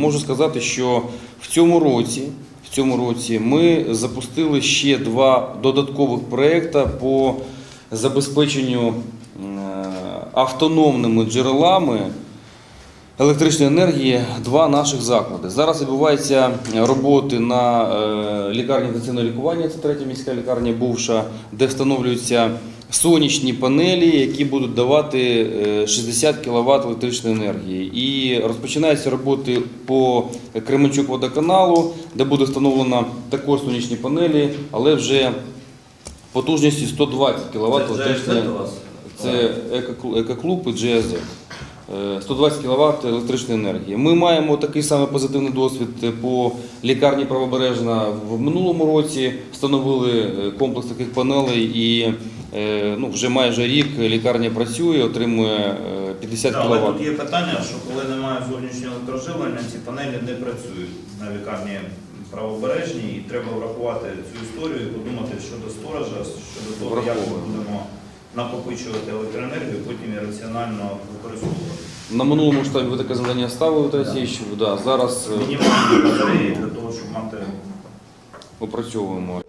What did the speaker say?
Можу сказати, що в цьому році, в цьому році ми запустили ще два додаткових проекти по забезпеченню е, автономними джерелами електричної енергії два наших заклади. Зараз відбуваються роботи на е, лікарні інтенсивного лікування, це третя міська лікарня бувша, де встановлюються сонячні панелі, які будуть давати е, 60 кВт електричної енергії. І розпочинаються роботи по Кременчук водоканалу, де буде встановлено також сонячні панелі, але вже потужністю 120 кВт електричної вас? це «Екоклу- екоклуб і GSZ. Е, 120 кВт електричної енергії. Ми маємо такий самий позитивний досвід по лікарні Правобережна. В минулому році встановили е, комплекс таких панелей і е, ну, вже майже рік лікарня працює, отримує е, 50 Да, Але тут є питання, що коли немає зовнішнього електроживлення, ці панелі не працюють на лікарні правобережній, і треба врахувати цю історію і подумати щодо сторожа, щодо того, як ми будемо накопичувати електроенергію, потім і раціонально використовувати. На минулому штабі ви таке завдання ставили, Віталій Олексійович. да, зараз е, Мінімальні батареї для того, щоб мати опрацьовуємо.